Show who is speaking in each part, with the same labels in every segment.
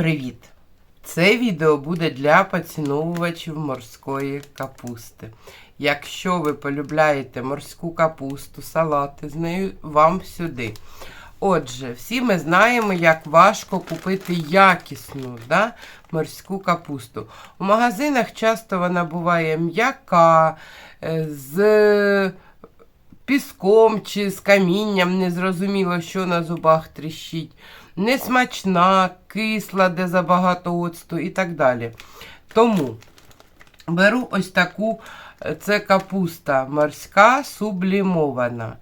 Speaker 1: Привіт! Це відео буде для поціновувачів морської капусти. Якщо ви полюбляєте морську капусту, салати з нею, вам сюди. Отже, всі ми знаємо, як важко купити якісну да, морську капусту. У магазинах часто вона буває м'яка, е, з піском чи з камінням, незрозуміло, що на зубах тріщить, несмачна, кисла, де забагато оцту і так далі. Тому беру ось таку, е, це капуста морська сублімована.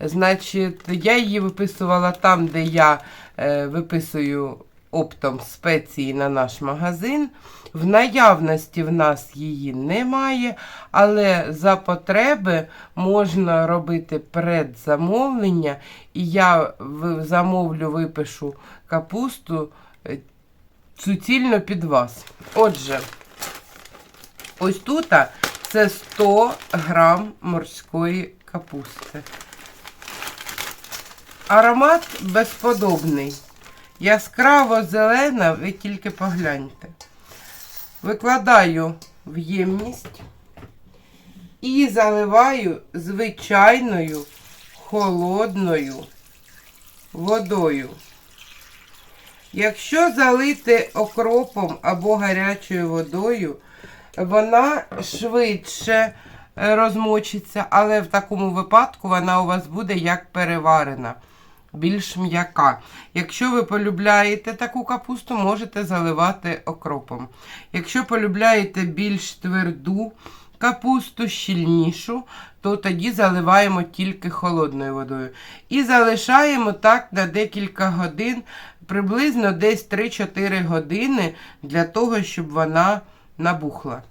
Speaker 1: Значить, я її виписувала там, де я е, виписую оптом спеції на наш магазин. В наявності в нас її немає, але за потреби можна робити предзамовлення, і я замовлю, випишу капусту е, суцільно під вас. Отже, ось тут це 100 грам морської капусти. Аромат безподобний. Яскраво зелена, ви тільки погляньте. Викладаю в ємність і заливаю звичайною холодною водою. Якщо залити окропом або гарячою водою, вона швидше розмочиться, але в такому випадку вона у вас буде як переварена, більш м'яка. Якщо ви полюбляєте таку капусту, можете заливати окропом. Якщо полюбляєте більш тверду капусту, щільнішу, то тоді заливаємо тільки холодною водою. І залишаємо так на декілька годин, приблизно десь 3-4 години для того, щоб вона набухла.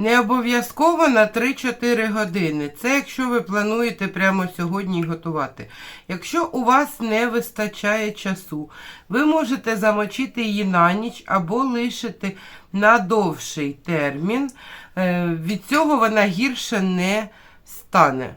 Speaker 1: Не обов'язково на 3-4 години. Це якщо ви плануєте прямо сьогодні готувати. Якщо у вас не вистачає часу, ви можете замочити її на ніч або лишити на довший термін. Е, Від цього вона гірше не стане.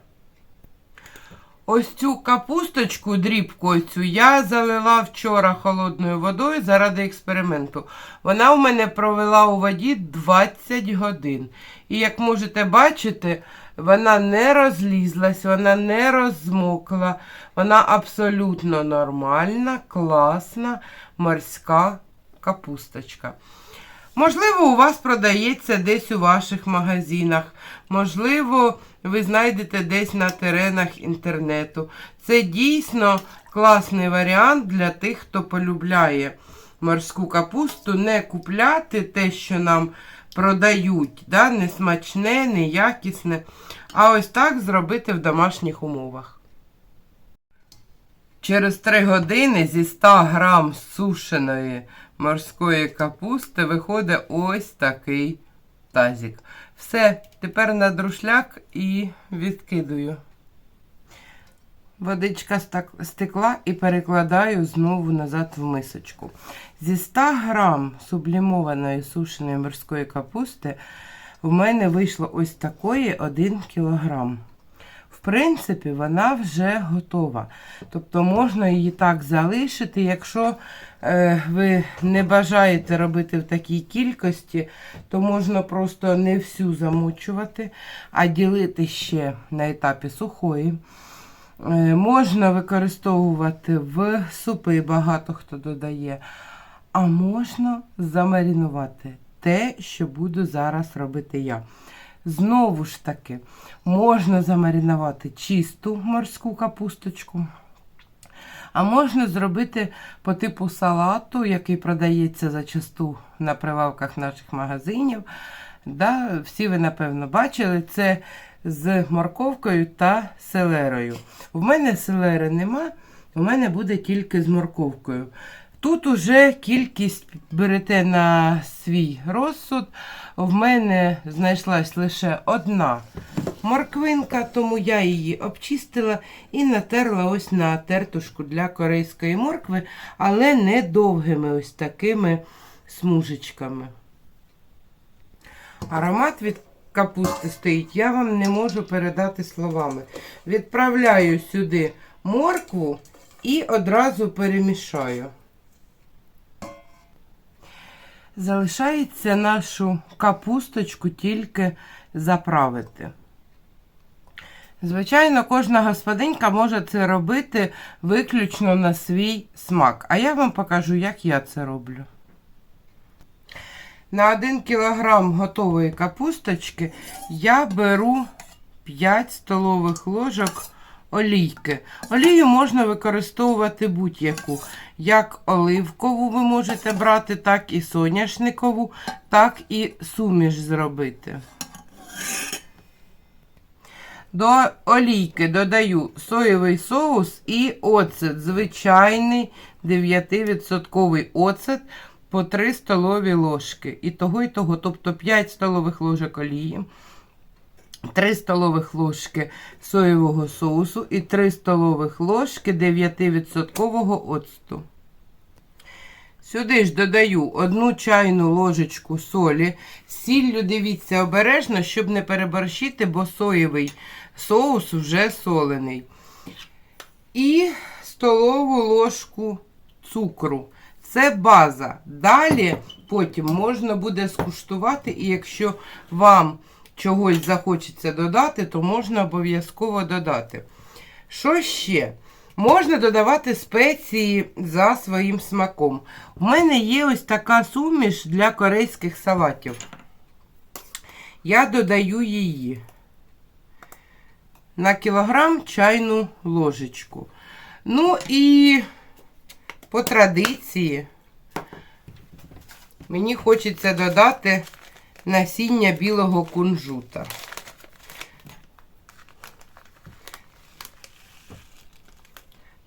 Speaker 1: Ось цю капусточку, дрібку ось цю, я залила вчора холодною водою заради експерименту. Вона у мене провела у воді 20 годин. І як можете бачити, вона не розлізлась, вона не розмокла. Вона абсолютно нормальна, класна морська капусточка. Можливо, у вас продається десь у ваших магазинах. Можливо, ви знайдете десь на теренах інтернету. Це дійсно класний варіант для тих, хто полюбляє морську капусту, не купляти те, що нам продають, да? не смачне, не якісне, а ось так зробити в домашніх умовах. Через 3 години зі 100 грам сушеної морської капусти виходить ось такий тазик. Все, тепер на друшляк і відкидую. Водичка стекла і перекладаю знову назад в мисочку. Зі 100 грам сублімованої сушеної морської капусти в мене вийшло ось такої 1 кілограм. Принципі, вона вже готова. Тобто можна її так залишити. Якщо е, ви не бажаєте робити в такій кількості, то можна просто не всю замочувати, а ділити ще на етапі сухої. Е, можна використовувати в супи, багато хто додає. А можна замарінувати те, що буду зараз робити я. Знову ж таки, можна замаринувати чисту морську капусточку. А можна зробити по типу салату, який продається зачасту на прилавках наших магазинів. Да, всі ви, напевно, бачили, це з морковкою та селерою. В мене селери нема, у мене буде тільки з морковкою. Тут уже кількість берете на свій розсуд. В мене знайшлась лише одна морквинка, тому я її обчистила і натерла ось на тертушку для корейської моркви, але не довгими ось такими смужечками. Аромат від капусти стоїть, я вам не можу передати словами. Відправляю сюди моркву і одразу перемішаю. Залишається нашу капусточку тільки заправити. Звичайно, кожна господинька може це робити виключно на свій смак. А я вам покажу, як я це роблю. На 1 кг готової капусточки я беру 5 столових ложок олійки. Олію можна використовувати будь-яку. Як оливкову ви можете брати, так і соняшникову, так і суміш зробити. До олійки додаю соєвий соус і оцет, звичайний 9% оцет по 3 столові ложки. І того, і того, тобто 5 столових ложок олії, 3 столових ложки соєвого соусу і 3 столових ложки 9% оцту. Сюди ж додаю одну чайну ложечку солі. Сіллю дивіться обережно, щоб не переборщити, бо соєвий соус вже солений. І столову ложку цукру. Це база. Далі потім можна буде скуштувати, і якщо вам чогось захочеться додати, то можна обов'язково додати. Що ще? Можна додавати спеції за своїм смаком. У мене є ось така суміш для корейських салатів. Я додаю її на кілограм чайну ложечку. Ну і по традиції мені хочеться додати насіння білого кунжута.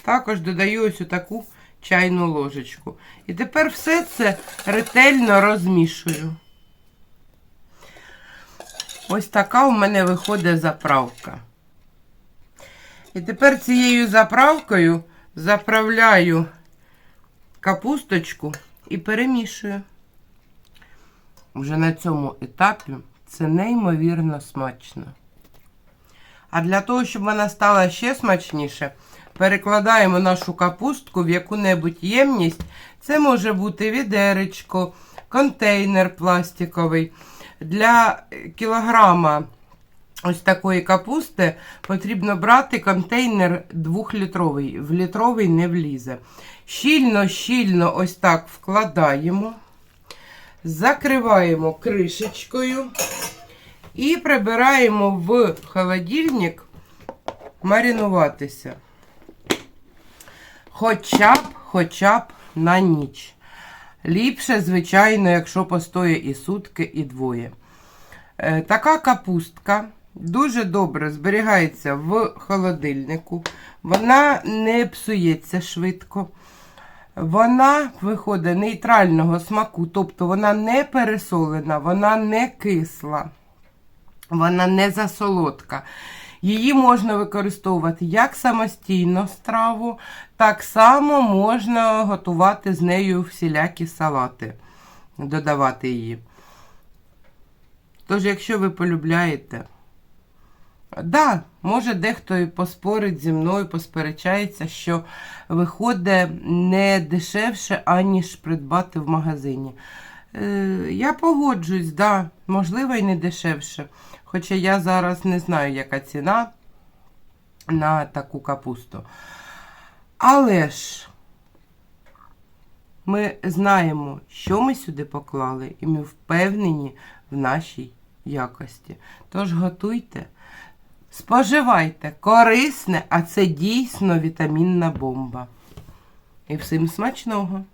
Speaker 1: Також додаю ось таку чайну ложечку. І тепер все це ретельно розмішую. Ось така у мене виходить заправка. І тепер цією заправкою заправляю капусточку і перемішую. Вже на цьому етапі це неймовірно смачно. А для того, щоб вона стала ще смачніше, перекладаємо нашу капустку в яку-небудь ємність. Це може бути відеречко, контейнер пластиковий. Для кілограма ось такої капусти потрібно брати контейнер 2-літровий. В літровий не влізе. Щільно-щільно ось так вкладаємо, закриваємо кришечкою і прибираємо в холодильник маринуватися. Хоча б, хоча б на ніч. Ліпше, звичайно, якщо постоє і сутки, і двоє. Е, така капустка дуже добре зберігається в холодильнику. Вона не псується швидко. Вона виходить нейтрального смаку, тобто вона не пересолена, вона не кисла, вона не засолодка. Її можна використовувати як самостійно страву, так само можна готувати з нею всілякі салати, додавати її. Тож, якщо ви полюбляєте, да, може дехто і поспорить зі мною, посперечається, що виходить не дешевше, аніж придбати в магазині. Е, я погоджуюсь, да, можливо, і не дешевше. Хоча я зараз не знаю, яка ціна на таку капусту. Але ж ми знаємо, що ми сюди поклали, і ми впевнені в нашій якості. Тож готуйте, споживайте корисне, а це дійсно вітамінна бомба. І всім смачного!